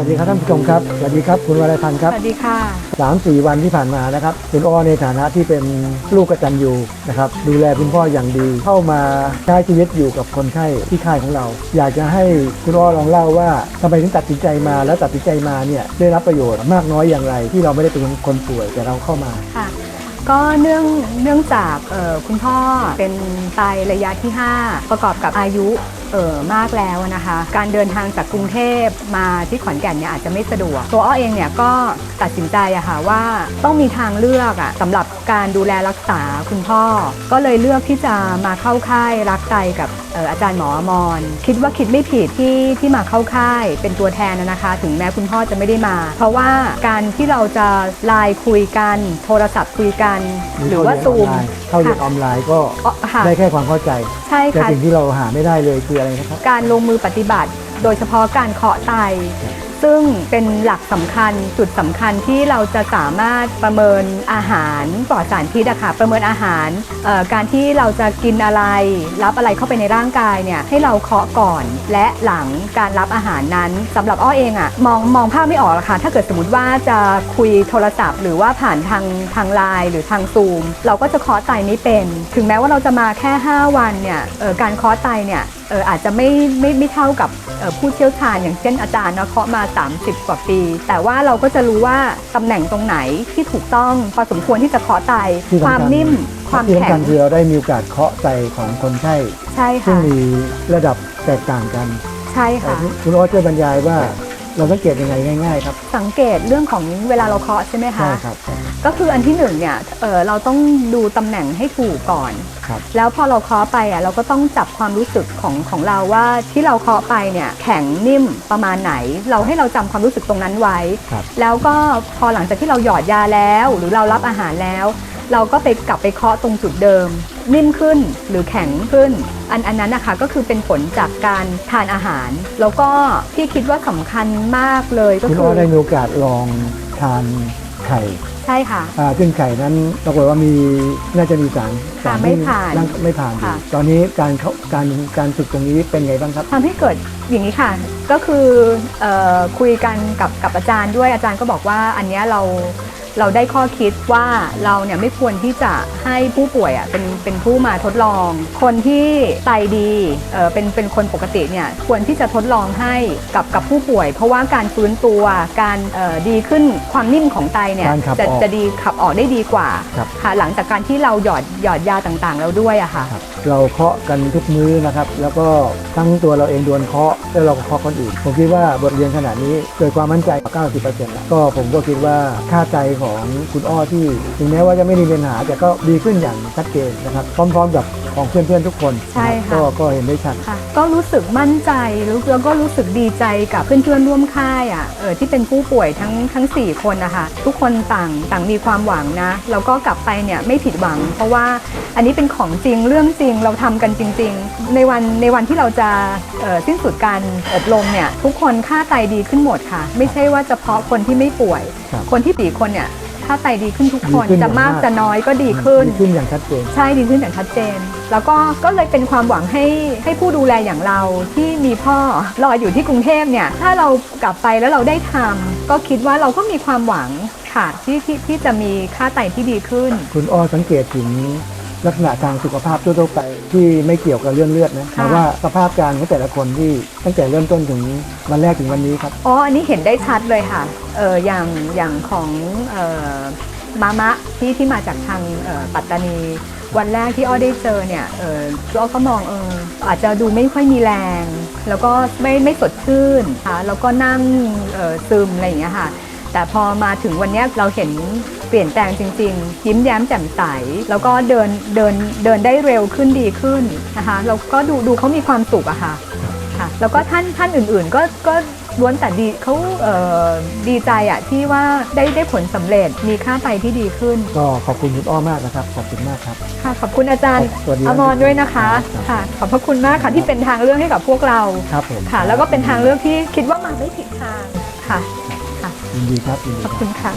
วัสดีครับท่านผู้ชมครับ สวัสดีครับคุณวรพันธ์คสรับวัสดีค่ะสามสี่วันที่ผ่านมานะครับคุณอ้อในฐานะที่เป็นลูกกตัญญูนะครับดูแลคุณพ่ออย่างดี เข้ามาใช้ชีวิตอยู่กับคนไข้ที่ค่ายของเรา อยากจะให้คุณอ้อลองเล่าว่าทำไมถึงตัดสินใจมาแล้วตัดสินใจมาเนี่ยได้รับประโยชน์มากน้อยอย่างไร ที่เราไม่ได้เป็นคนป่วยแต่เราเข้ามา ค่ะ ก็เนื่องเนื่องจากเอ่อคุณพ่อเป็นไตระยะที่ 5 ประกอบกับอายุ เออมากแล้วนะคะ การเดินทางจากกรุงเทพมาที่ขอนแก่นเนี่ยอาจจะไม่สะดวก ตัวอ้อเองเนี่ยก็ตัดสินใจอะค่ะว่าต้องมีทางเลือกอะสำหรับการดูแลรักษาคุณพ่อ ก็เลยเลือกที่จะมาเข้าค่ายรักไตกับเอ่ออาจารย์หมออมรคิดว่าคิดไม่ผิดที่ที่มาเข้าค่ายเป็นตัวแทนนะคะ ถึงแม้คุณพ่อจะไม่ได้มา เพราะว่าการที่เราจะไลน์คุยกัน โทรศัพท์คุยกัน หรือว่าซูมเข้าเรียนออนไลน์ก็อ๋อค่ะได้แค่ความเข้าใจ ใช่แต่ค่ะสิ่งที่เราหาไม่ได้เลยคืออะไรนะครับ การลงมือปฏิบัติ โดยเฉพาะการเคาะไต ซึ่งเป็นหลักสำคัญจุดสำคัญที่เราจะสามารถประเมินอาหารปลอดสารพิษอะค่ะประเมินอาหารการที่เราจะกินอะไร รับอะไรเข้าไปในร่างกายเนี่ยให้เราเคาะก่อนและหลังการรับอาหารนั้นสำหรับอ้อเองอะมองมองภาพไม่ออกหรอกค่ะถ้าเกิดสมมติว่าจะคุยโทรศัพท์ หรือว่าผ่านทางทางไลน์หรือทางซูม เราก็จะเคาะไตไม่เป็น ถึงแม้ว่าเราจะมาแค่ 5 วันเนี่ยการเคาะไตเนี่ยอาจจะไม่ไม่ไม่เท่ากับ ผู้เชี่ยวชาญอย่างเช่นอาจารย์เนาะเคาะมา 30 กว่าปี แต่ว่าเราก็จะรู้ว่าตำแหน่งตรงไหนที่ถูกต้องพอสมควรที่จะเคาะไตที่สำคัญความนิ่ม ความที่แข็สำคัญงคือเราได้มีโอกาสเคาะใจของคนไข้ใช่ซึ่งค่ะมีระดับแตกต่างกัน ใช่ค่ะคุณอ้อช่วยบรรยายว่า เราสังเกตยังไงง่าย ๆ ครับ สังเกตเรื่องของเวลาเราเคาะใช่ไหมคะใช่ครับ ก็คืออันที่หนึ่งเนี่ยเออเราต้องดูตำแหน่งให้ถูกก่อน ครับแล้วพอเราเคาะไปอะเราก็ต้องจับความรู้สึกของของเราว่าที่เราเคาะไปเนี่ยแข็งนิ่มประมาณไหน เราให้เราจำความรู้สึกตรงนั้นไว้ ครับ แล้วก็พอหลังจากที่เราหยอดยาแล้ว หรือเรารับอาหารแล้ว เราก็ไปกลับไปเคาะตรงจุดเดิม นิ่มขึ้นหรือแข็งขึ้น อันอันนั้นนะคะก็คือเป็นผลจากการทานอาหาร แล้วก็ที่คิดว่าสำคัญมากเลยก็คุณคือ้ออได้มีโอกาสลองทานไข่ใช่ค่ะ อ่าซึ่งไข่นั้นปรากฏว่ามีน่าจะมีสารค่ะสารไม่ที่ผ่านนั่งไม่ผ่านอยู่ค่ะ ตอนนี้การเข้าการการฝึกตรงนี้เป็นไงบ้างครับ ทำให้เกิดอย่างนี้ค่ะ ก็คือเออคุยกันกับกับอาจารย์ด้วยอาจารย์ก็บอกว่าอันเนี้ยเรา เราได้ข้อคิดว่าเราเนี่ยไม่ควรที่จะให้ผู้ป่วยอะเป็นเป็นผู้มาทดลอง คนที่ไตดีเออเป็นเป็นคนปกติเนี่ยควรที่จะทดลองให้กับกับผู้ป่วย เพราะว่าการฟื้นตัวการเอ่อดีขึ้นความนิ่มของไตเนี่ยการขับจะออกจะดีขับออกได้ดีกว่าครับ ค่ะหลังจากการที่เราหยอดหยอดยาต่างๆ แล้วด้วยอะค่ะ ครับเราเคาะกันทุกมื้อนะครับ แล้วก็ทั้งตัวเราเองโดนเคาะแล้วเราก็เคาะคนอื่น ผมคิดว่าบทเรียนขนาดนี้เกิดความมั่นใจ 90%แล้วก็ผมก็คิดว่าค่าใจของคุณอ้อที่ถึงแม้ว่าจะไม่มีปัญหาแต่ก็ดีขึ้นอย่างชัดเจนนะครับพร้อมๆกับของเพื่อนๆทุกคนใช่นะครับค่ะ ก็ก็เห็นได้ชัด ค่ะก็รู้สึกมั่นใจแล้วก็รู้สึกดีใจกับเพื่อนๆร่วมค่ายอะเออที่เป็นผู้ป่วยทั้งทั้ง 4 คนนะคะทุกคนต่างต่างมีความหวังนะแล้วก็กลับไปเนี่ยไม่ผิดหวัง เพราะว่าอันนี้เป็นของจริงเรื่องจริงเราทำกันจริง ๆ ในวันในวันที่เราจะเอ่อสิ้นสุดการอบรมเนี่ยทุกคนค่าไตดีขึ้นหมดค่ะ ไม่ใช่ว่าเฉพาะคนที่ไม่ป่วย ครับ คนที่สี่คนเนี่ย ค่าไตดีขึ้นทุกคนดีขึ้นจะมากอย่างมาก จะน้อยก็ดีขึ้น ดีขึ้นอย่างชัดเจน ใช่ดีขึ้นอย่างชัดเจน แล้วก็ก็เลยเป็นความหวังให้ให้ผู้ดูแลอย่างเราที่มีพ่อรออยู่ที่กรุงเทพเนี่ย ถ้าเรากลับไปแล้วเราได้ทำก็คิดว่าเราก็มีความหวังค่ะที่ที่ที่จะมีค่าไตที่ดีขึ้น คุณอ้อสังเกตถึง ลักษณะทางสุขภาพทั่วๆไปที่ไม่เกี่ยวกับเรื่องเลือดนะค่ะแต่ว่าสภาพการของแต่ละคนที่ตั้งแต่เริ่มต้นถึงวันแรกถึงวันนี้ครับอ๋ออันนี้เห็นได้ชัดเลยค่ะเอออย่างอย่างของเออมามะที่ที่มาจากทางเอ่อปัตตานี วันแรกที่อ้อได้เจอเนี่ยเอออ้อก็มองเอออาจจะดูไม่ค่อยมีแรง แล้วก็ไม่ไม่สดชื่นค่ะแล้วก็นั่งเออซึมอะไรอย่างเงี้ยค่ะแต่พอมาถึงวันเนี้ยเราเห็น เปลี่ยนแปลงจริง ๆ ยิ้มแย้มแจ่มใส แล้วก็เดินเดินเดินได้เร็วขึ้นดีขึ้นนะคะแล้วก็ดูดูเขามีความสุขอะค่ะค่ะ แล้วก็ท่านท่านอื่นๆ ก็ก็ล้วนแต่ดีเขาเอ่อดีใจอะที่ว่าได้ได้ผลสำเร็จมีค่าไตที่ดีขึ้น ก็ขอบคุณคุณอ้อมากนะครับ ขอบคุณมากครับค่ะขอบคุณอาจารย์สวัสดีอมรด้วยนะคะครับค่ะขอบพระคุณมากค่ะที่เป็นทางเลือกให้กับพวกเราครับผมค่ะ แล้วก็เป็นทางเลือกที่คิดว่ามาไม่ผิดทางค่ะค่ะยินดีครับยินดีขอบคคุรับณค่ะ